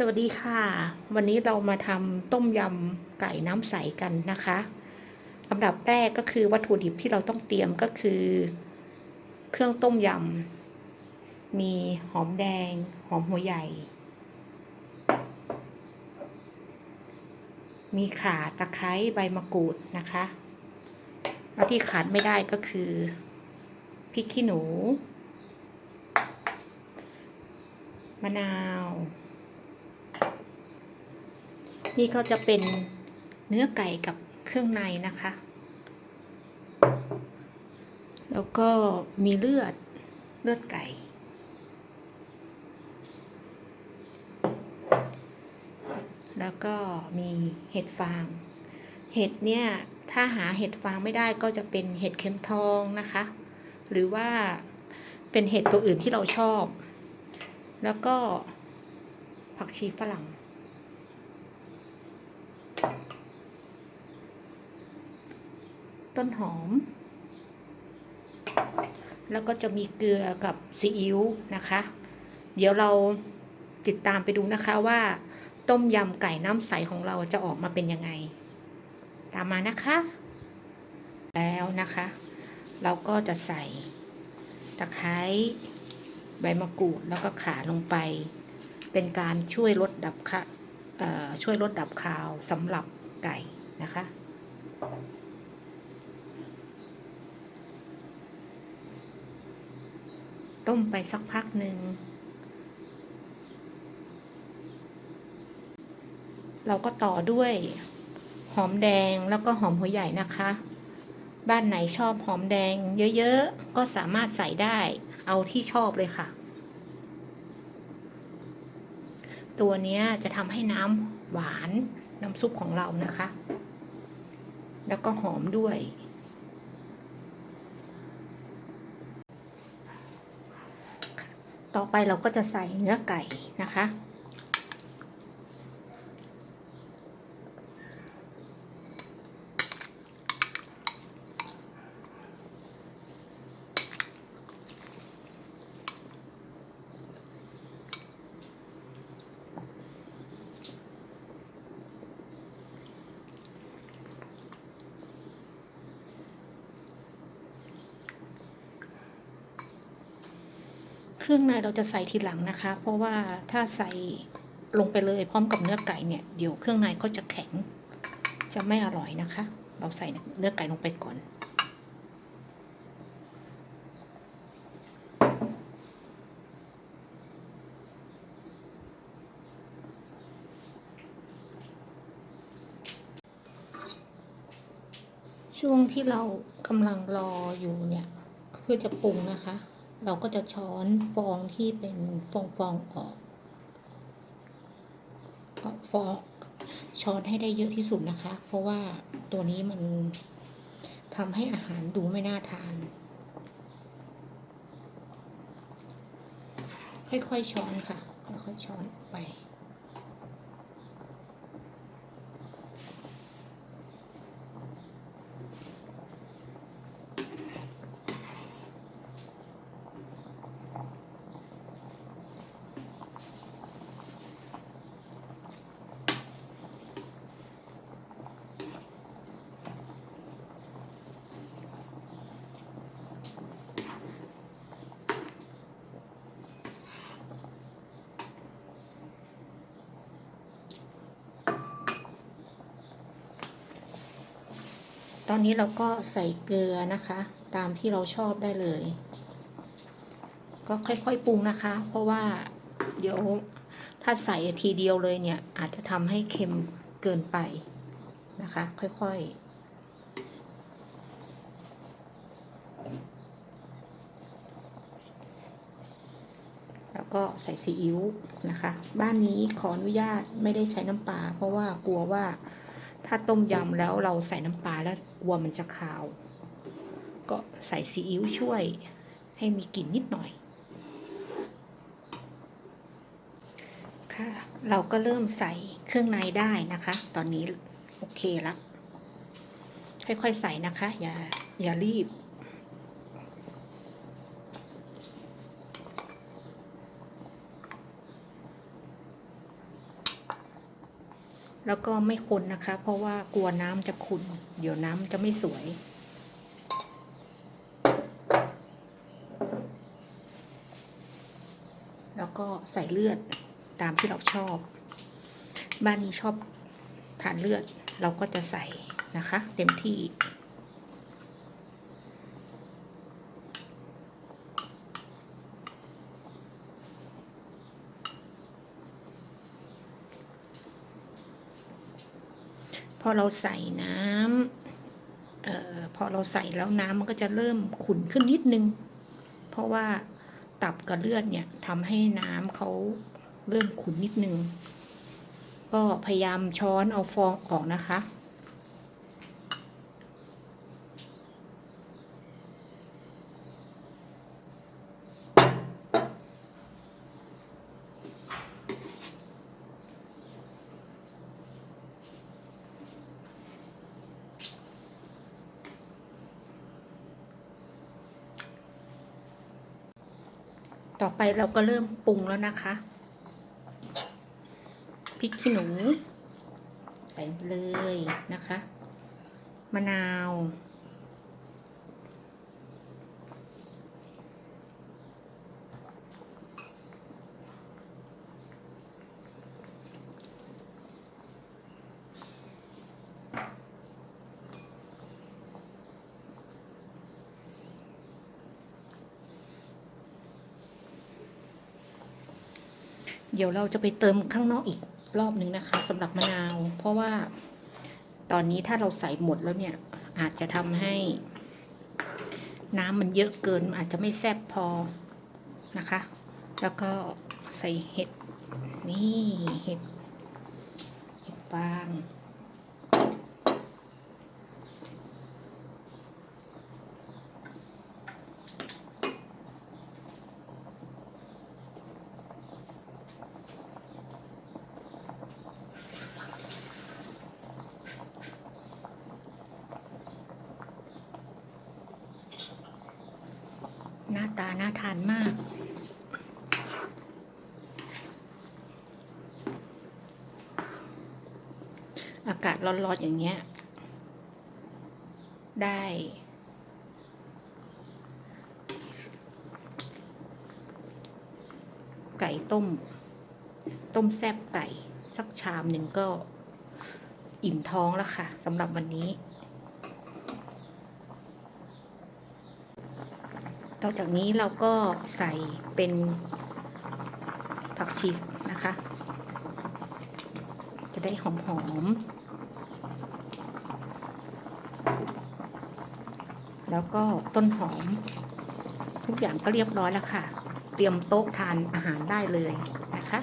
สวัสดีค่ะ วันนี้เรามาทำต้มยำไก่น้ำใสกันนะคะลำดับแรกก็คือวัตถุดิบที่เราต้องเตรียมก็คือ เครื่องต้มยำมีหอมแดง หอมหัวใหญ่ มีข่าตะไคร้ใบมะกรูดนะคะแล้วที่ขาดไม่ได้ก็คือพริกขี้หนู มะนาว นี่ก็จะเป็นเนื้อไก่กับเครื่องในนะคะ แล้วก็มีเลือดเลือดไก่ แล้วก็มีเห็ดฟาง เห็ดเนี่ย ถ้าหาเห็ดฟางไม่ได้ก็จะเป็นเห็ดเข็มทองนะคะ หรือว่าเป็นเห็ดตัวอื่นที่เราชอบ แล้วก็ผักชีฝรั่ง ต้นหอม แล้วก็จะมีเกลือกับซีอิ๊วนะคะ เดี๋ยวเราติดตามไปดูนะคะว่า ต้มยำไก่น้ำใสของเราจะออกมาเป็นยังไง ตามมานะคะ แล้วนะคะ เราก็จะใส่ตะไคร้ใบมะกรูดแล้วก็ขาลงไป เป็นการช่วยลดดับค่ะช่วยลดดับคาวสำหรับไก่นะคะ ต้มไปสักพักหนึ่ง เราก็ต่อด้วยหอมแดงแล้วก็หอมหัวใหญ่นะคะ บ้านไหนชอบหอมแดงเยอะๆ ก็สามารถใส่ได้ เอาที่ชอบเลยค่ะ ตัวนี้จะทำให้น้ำหวานน้ำซุปของเรานะคะ แล้วก็หอมด้วย ต่อไปเราก็จะใส่เนื้อไก่นะคะ เครื่องในเราจะใส่ทีหลังนะคะ เพราะว่าถ้าใส่ลงไปเลยพร้อมกับเนื้อไก่เนี่ยเดี๋ยวเครื่องในก็จะแข็ง จะไม่อร่อยนะคะ เราใส่เนื้อไก่ลงไปก่อน ช่วงที่เรากำลังรออยู่เนี่ย เพื่อจะปรุงนะคะ เราก็จะช้อนฟองที่เป็นฟองฟองๆออกฟองช้อนให้ได้เยอะที่สุดนะคะ เพราะว่าตัวนี้มันทำให้อาหารดูไม่น่าทาน ค่อยๆช้อนค่ะ ค่อยๆช้อนออกไป ตอนนี้เราก็ใส่เกลือนะคะ ตามที่เราชอบได้เลย ก็ค่อยๆปรุงนะคะ เพราะว่าเดี๋ยวถ้าใส่ทีเดียวเลยเนี่ย อาจจะทำให้เค็มเกินไปนะคะ ค่อยๆแล้วก็ใส่ซีอิ๊วนะคะ บ้านนี้ขออนุญาตไม่ได้ใช้น้ำปลาเพราะว่ากลัวว่า ถ้าต้มยำแล้วเราใส่น้ำปลาแล้วกลัวมันจะคาว ก็ใส่ซีอิ๊วช่วย ให้มีกลิ่นนิดหน่อย ค่ะ เราก็เริ่มใส่เครื่องในได้นะคะ ตอนนี้โอเคละค่อยๆใส่นะคะ อย่าอย่ารีบ แล้วก็ไม่คนนะคะ เพราะว่ากลัวน้ำจะขุ่นเดี๋ยวน้ำจะไม่สวย แล้วก็ใส่เลือดตามที่เราชอบ บ้านนี้ชอบทานเลือด เราก็จะใส่นะคะ เต็มที่ อเราใส่น้ำเอ่อพอเราใส่แล้วน้ำมันก็จะเริ่มขุ่นขึ้นนิดนึง เพราะว่าตับกับเลือดเนี่ยทำให้น้ำเขาเริ่มขุ่นนิดนึง ก็พยายามช้อนเอาฟองออกนะคะ ต่อไปเราก็เริ่มปรุงแล้วนะคะ พริกขี้หนู ใส่เลยนะคะ มะนาว เดี๋ยวเราจะไปเติมข้างนอกอีกรอบหนึ่งนะคะสำหรับมะนาว เพราะว่าตอนนี้ถ้าเราใส่หมดแล้วเนี่ย อาจจะทำให้ น้ำมันเยอะเกินอาจจะไม่แซ่บพอนะคะ แล้วก็ใส่เห็ดนี่เห็ดเห็ดฟาง หน้าตา น่าทานมาก อากาศร้อนๆอย่างเงี้ย ได้ ไก่ต้ม ต้มแซ่บไก่ สักชามหนึ่งก็ อิ่มท้องแล้วค่ะสำหรับวันนี้ อกจากนี้เราก็ใส่เป็นผักชีนะคะ จะได้หอมๆแล้วก็ต้นหอม ทุกอย่างก็เรียบร้อยแล้วค่ะ เตรียมโต๊ะทานอาหารได้เลยนะคะ